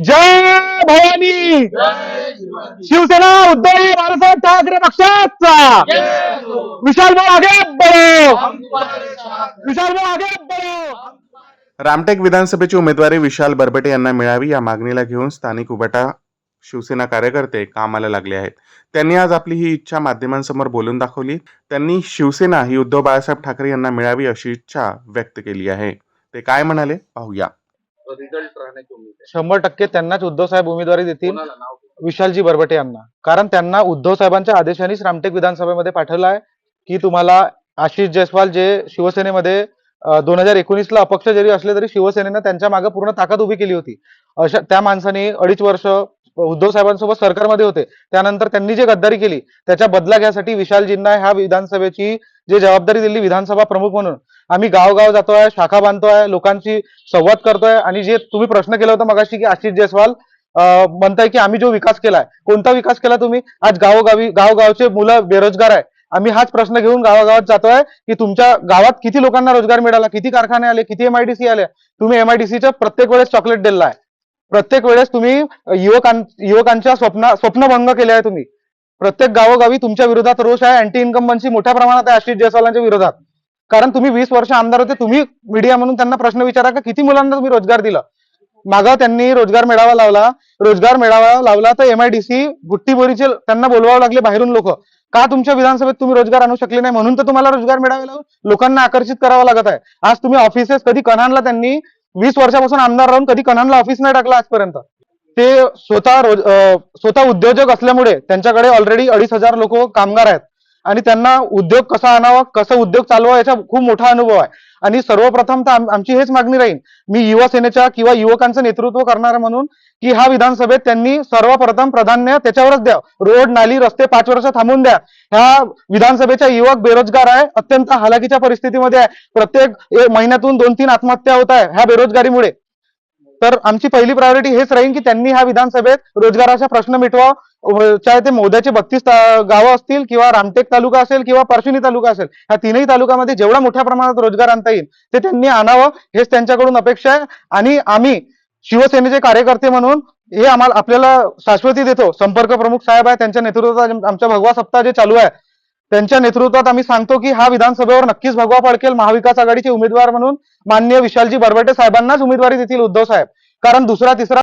जय भवानी! शिवसेना उद्धव बाळासाहेब ठाकरे पक्षाचा! विशाल भाऊ आगे विशाल भाऊ आगे रामटेक विधानसभेची उमेदवारी विशाल बरबटे यांना मिळावी या मागणीला घेऊन स्थानिक उबाटा शिवसेना कार्यकर्ते कामाला लागले आहेत. त्यांनी आज आपली ही इच्छा माध्यमांसमोर बोलून दाखवली. त्यांनी शिवसेना ही उद्धव बाळासाहेब ठाकरे यांना मिळावी अशी इच्छा व्यक्त केली आहे. ते काय म्हणाले? पाहूया. रिझल्ट राहण्याची उमेद आहे. शंभर टक्के त्यांनाच उद्धव साहेब उमेदवारी देतील. कोणाला नाव घ्या. विशालजी बरबटे यांना. कारण त्यांना उद्धव साहेबांच्या आदेशानेच रामटेक विधानसभेमध्ये पाठवलं आहे की तुम्हाला आशिष जयस्वाल जे शिवसेनेमध्ये दोन हजार एकोणीसला अपक्ष जरी असले तरी शिवसेनेनं त्यांच्या मागे पूर्ण ताकद उभी केली होती. अशा त्या माणसाने अडीच वर्ष उद्धव साहेबांसोबत सरकारमध्ये होते. त्यानंतर त्यांनी जे गद्दारी केली त्याच्या बदला घ्यासाठी विशालजींना ह्या विधानसभेची जे जबाबदारी दिली विधानसभा प्रमुख म्हणून. आम्ही गावगाव जातोय शाखा बांधतोय लोकांशी संवाद करतोय आणि जे तुम्ही प्रश्न केला होता मगाशी की आशिष जयस्वाल म्हणताय की आम्ही जो विकास केलाय कोणता विकास केला तुम्ही? आज गावोगावी गावगावचे मुलं बेरोजगार आहे. आम्ही हाच प्रश्न घेऊन गावागावात जातोय की तुमच्या गावात किती लोकांना रोजगार मिळाला? किती कारखाने आले? किती एमआयडीसी आले? तुम्ही एमआयडीसीच्या प्रत्येक वेळेस चॉकलेट दिलेला आहे प्रत्येक वेळेस तुम्ही युवकां युवकांच्या स्वप्न स्वप्नभंग केले आहे तुम्ही. प्रत्येक गावोगावी तुमच्या विरोधात रोष आहे अँटी इन्कम्बन्सी मोठ्या प्रमाणात आहे आशिष जयस्वालांच्या विरोधात. कारण तुम्ही वीस वर्ष आमदार होते तुम्ही मीडिया म्हणून त्यांना प्रश्न विचारा का किती मुलांना तुम्ही रोजगार दिला? मागं त्यांनी रोजगार मेळावा लावला रोजगार मेळावा लावला तर एमआयडीसी बुट्टीबोरीचे त्यांना बोलवावं लागले बाहेरून लोक. का तुमच्या विधानसभेत तुम्ही रोजगार आणू शकले नाही? म्हणून तर तुम्हाला रोजगार मिळावे लागून लोकांना आकर्षित करावं लागत आहे. आज तुम्ही ऑफिसेस कधी कन्हानला त्यांनी वीस वर्षापासून आमदार राहून कधी कन्हानला ऑफिस नाही टाकला आजपर्यंत. ते स्वतः स्वतः उद्योजक असल्यामुळे त्यांच्याकडे ऑलरेडी अडीच हजार लोक कामगार आहेत. आणि त्यांना उद्योग कसा आणावा कसं उद्योग चालवा याचा खूप मोठा अनुभव आहे. आणि सर्वप्रथम तर आमची हेच मागणी राहील मी युवा सेनेच्या किंवा युवकांचं नेतृत्व करणार म्हणून की हा विधानसभेत त्यांनी सर्वप्रथम प्राधान्य त्याच्यावरच द्या. रोड नाली रस्ते पाच वर्ष थांबून द्या. ह्या विधानसभेच्या युवक बेरोजगार आहे अत्यंत हालाकीच्या परिस्थितीमध्ये आहे. प्रत्येक महिन्यातून दोन तीन आत्महत्या होत आहे ह्या बेरोजगारीमुळे. तर आमची पहिली प्रायोरिटी हेच राहील की त्यांनी ह्या विधानसभेत रोजगाराचा प्रश्न मिटवा. चाहे ते मोद्याचे बत्तीस गावं असतील किंवा रामटेक तालुका असेल किंवा परशिनी तालुका असेल ह्या तीनही तालुक्यामध्ये जेवढ्या मोठ्या प्रमाणात रोजगार आणता येईल ते त्यांनी आणावं हेच त्यांच्याकडून अपेक्षा आहे. आणि आम्ही शिवसेनेचे कार्यकर्ते म्हणून हे आम्हाला आपल्याला शाश्वती देतो. संपर्क प्रमुख साहेब आहे त्यांच्या नेतृत्वात आमचा आमच्या भगवा सप्ताह जे चालू आहे त्यांच्या नेतृत्वात आम्ही सांगतो की हा विधानसभेवर नक्कीच भगवा फडकेल महाविकास आघाडीचे उमेदवार म्हणून माननीय विशालजी बरबटे साहेबांनाच उमेदवारी देतील उद्धव साहेब. कारण दुसरा तिसरा